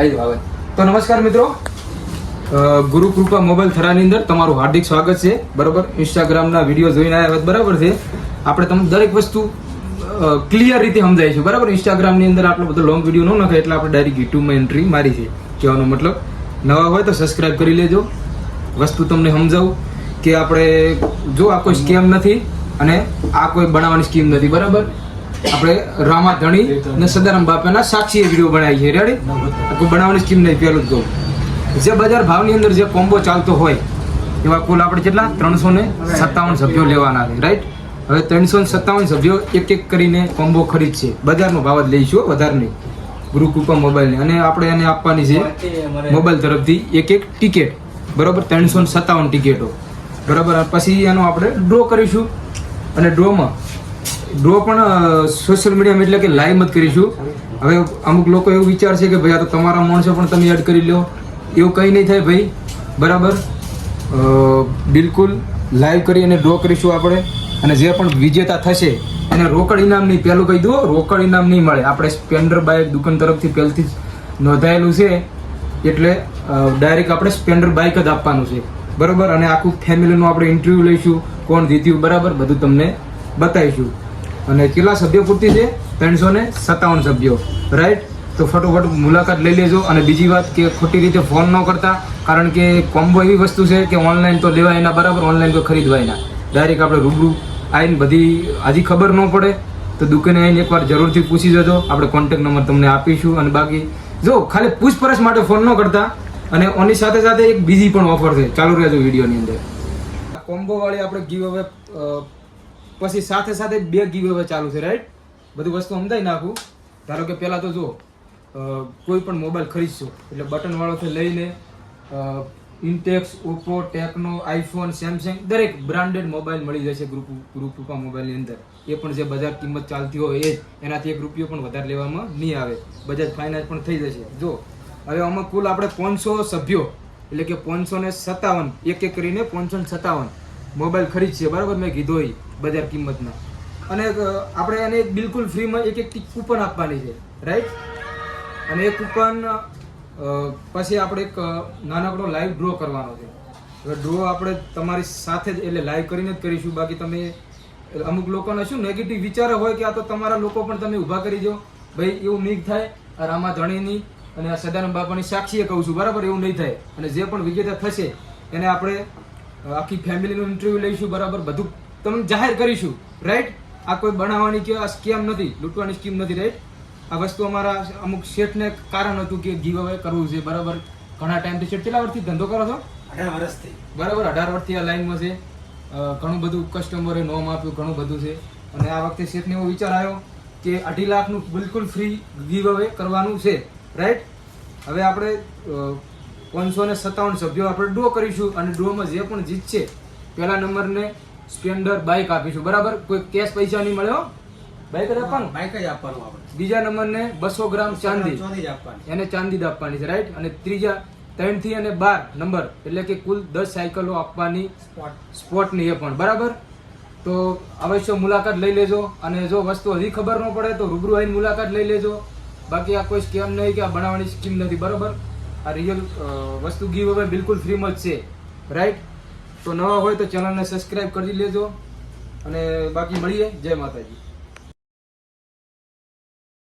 આવી જાઓ, આવે. તો નમસ્કાર મિત્રો. ગુરુ કૃપા મોબાઈલ થરાની અંદર તમારું હાર્દિક સ્વાગત છે. બરોબર? ઇન્સ્ટાગ્રામના વીડિયો જોઈને આવ્યા હોત, બરાબર છે? આપણે તમને દરેક વસ્તુ ક્લિયર રીતે સમજાય છે. બરાબર? ઇન્સ્ટાગ્રામની અંદર આટલો બધો લોંગ વીડિયો ન નાખે એટલે આપણે ડાયરેક્ટ યુટ્યુબમાં એન્ટ્રી મારી છે. કહેવાનો મતલબ નવા હોય તો સબસ્ક્રાઇબ કરી લેજો. વસ્તુ તમને સમજાવું કે આપણે જો આ કોઈ સ્કેમ નથી અને આ કોઈ બનાવવાની સ્કીમ નથી બરાબર? આપણે રામા ધણી અને સદારામ બાપાના સાક્ષી વીડિયો બનાવી છે. રેડી બનાવવાની સ્કીમ નહીં, પહેલું કહું જે બજાર ભાવની અંદર જે કોમ્બો ચાલતો હોય, એવા કુલ આપણે કેટલા? ત્રણસો ને સત્તાવન સભ્યો લેવાના છે રાઈટ હવે ત્રણસો ને સત્તાવન સભ્યો એક એક કરીને કોમ્બો ખરીદશે. બજારનો ભાવ જ લઈશું વધારે નહીં. ગુરુકૃપા મોબાઈલની અને આપણે એને આપવાની છે મોબાઈલ તરફથી એક એક ટિકિટ બરાબર? ત્રણસો ને સત્તાવન ટિકિટો બરાબર? પછી એનો આપણે ડ્રો કરીશું. અને ડ્રોમાં ડ્રો પણ સોશિયલ મીડિયામાં એટલે કે લાઈવ મત કરીશું હવે અમુક લોકો એવું વિચારશે કે ભાઈ આ તો તમારા માણસો પણ તમે એડ કરી લો એવું કંઈ નહીં થાય ભાઈ. બરાબર? બિલકુલ લાઈવ કરી અને ડ્રો કરીશું આપણે. અને જે પણ વિજેતા થશે, એને રોકડ ઇનામ નહીં. પહેલું કહી દો રોકડ ઇનામ નહીં મળે. આપણે સ્પેન્ડર બાઇક દુકાન તરફથી પહેલથી જ નોંધાયેલું છે. એટલે ડાયરેક્ટ આપણે સ્પેન્ડર બાઇક જ આપવાનું છે. બરાબર? અને આખું ફેમિલીનું આપણે ઇન્ટરવ્યૂ લઈશું, કોણ જીત્યું, બરાબર? બધું તમને બતાવીશું. અને કેટલા સભ્યો પૂરતી છે? ત્રણસો ને સત્તાવન સભ્યો. રાઈટ તો ફટોફટ મુલાકાત લઈ લેજો અને બીજી વાત કે ખોટી રીતે ફોન ન કરતા, કારણ કે કોમ્બો એવી વસ્તુ છે કે ઓનલાઈન તો લેવાય ના બરાબર ઓનલાઈન તો ખરીદવાય ના. ડાયરેક્ટ આપણે રૂબરૂ આવીને બધી, હજી ખબર ન પડે, તો દુકાને આવીને એકવાર જરૂરથી પૂછી જજો. આપણે કોન્ટેક્ટ નંબર તમને આપીશું અને બાકી, જો ખાલી પૂછપરછ માટે ફોન ન કરતા, અને ઓની સાથે સાથે એક બીજી પણ ઓફર છે. ચાલુ રહેજો વિડીયોની અંદર. કોમ્બો વાળી આપણે ગીવ અવે પછી સાથે સાથે બે ગીવ અવે ચાલુ છે રાઈટ બધી વસ્તુ સમજાઈ નાખું. ધારો કે પહેલાં તો જો કોઈ પણ મોબાઈલ ખરીદશો, એટલે બટનવાળોથી લઈને Intex Oppo Tecno iPhone Samsung દરેક બ્રાન્ડેડ મોબાઈલ મળી જશે ગ્રુપ ગ્રુપ રૂપા મોબાઈલની અંદર. એ પણ જે બજાર કિંમત ચાલતી હોય એ જ. એનાથી એક રૂપિયો પણ વધારે લેવામાં નહીં આવે. બજાજ ફાઇનાન્સ પણ થઈ જશે. જો હવે આમાં કુલ આપણે પાંચસો સભ્યો, એટલે કે પાંચસો ને સત્તાવન એક એક કરીને પાંચસો ને સત્તાવન. મોબાઈલ ખરીદશે બરાબર મેં કીધો એ બજાર કિંમતના. અને આપણે એને બિલકુલ ફ્રીમાં એક એક કૂપન આપવાની છે રાઈટ અને એ કૂપન પછી આપણે એક નાનકડો લાઈવ ડ્રો કરવાનો છે. હવે ડ્રો આપણે તમારી સાથે જ, એટલે લાઈવ કરીને જ કરીશું. બાકી તમે અમુક લોકોને શું નેગેટિવ વિચારો હોય કે આ તો તમારા લોકો પણ તમે ઊભા કરી દો. ભાઈ, એવું નહીં થાય. આ રામા ધણીની અને આ સદાનંદ બાપાની સાક્ષીએ કહું છું, બરાબર? એવું નહીં થાય. અને જે પણ વિજેતા થશે, એને આપણે આખી ફેમિલીનું ઇન્ટરવ્યુ લઈશું બરાબર બધું તમને જાહેર કરીશું રાઈટ આ કોઈ બનાવવાની કે આ સ્કેમ નથી લૂંટવાની સ્કીમ નથી રાઈટ આ વસ્તુ અમારા અમુક શેઠને કારણ હતું કે ગીવ અવે કરવું છે બરાબર? ઘણા ટાઈમથી શેઠ કેટલા વર્ષથી ધંધો કરો છો? અઢાર વર્ષથી. બરાબર અઢાર વર્ષથી આ લાઈનમાં છે. ઘણું બધું કસ્ટમરે નોમ આપ્યું ઘણું બધું છે. અને આ વખતે શેઠને એવો વિચાર આવ્યો કે અઢી લાખનું બિલકુલ ફ્રી ગીવ અવે કરવાનું છે રાઈટ હવે આપણે પાંચસો ને સત્તાવન સભ્યો આપણે ડ્રો કરીશું અને ડ્રોમાં જે પણ જીતશે પહેલા નંબરને સ્પ્લેન્ડર બાઇક આપીશું. બરાબર? કોઈ કેશ પૈસા નહીં મળ્યો બાઇક જ આપવાનું? બાઇક જ આપવાનું આપણે. બીજા નંબરને બસો ગ્રામ ચાંદી. ચોથી જ આપવાની. એને ચાંદી જ આપવાની છે રાઈટ અને ત્રીજા ત્રણથી અને બાર નંબર એટલે કે કુલ દસ સાયકલો આપવાની સ્પોટ. સ્પોટની એ પણ બરાબર? તો અવશ્ય મુલાકાત લઈ લેજો અને જો વસ્તુ હજી ખબર ન પડે તો રૂબરૂ આવીને મુલાકાત લઈ લેજો. બાકી આ કોઈ સ્કેમ નહીં કે આ બનાવવાની સ્કીમ નથી. બરાબર? આ રિયલ વસ્તુ ગીવ હવે બિલકુલ ફ્રીમાં જ છે. રાઈટ તો નવા હોય તો ચેનલને સબસ્ક્રાઇબ કરી લેજો. અને બાકી મળીએ. જય માતાજી.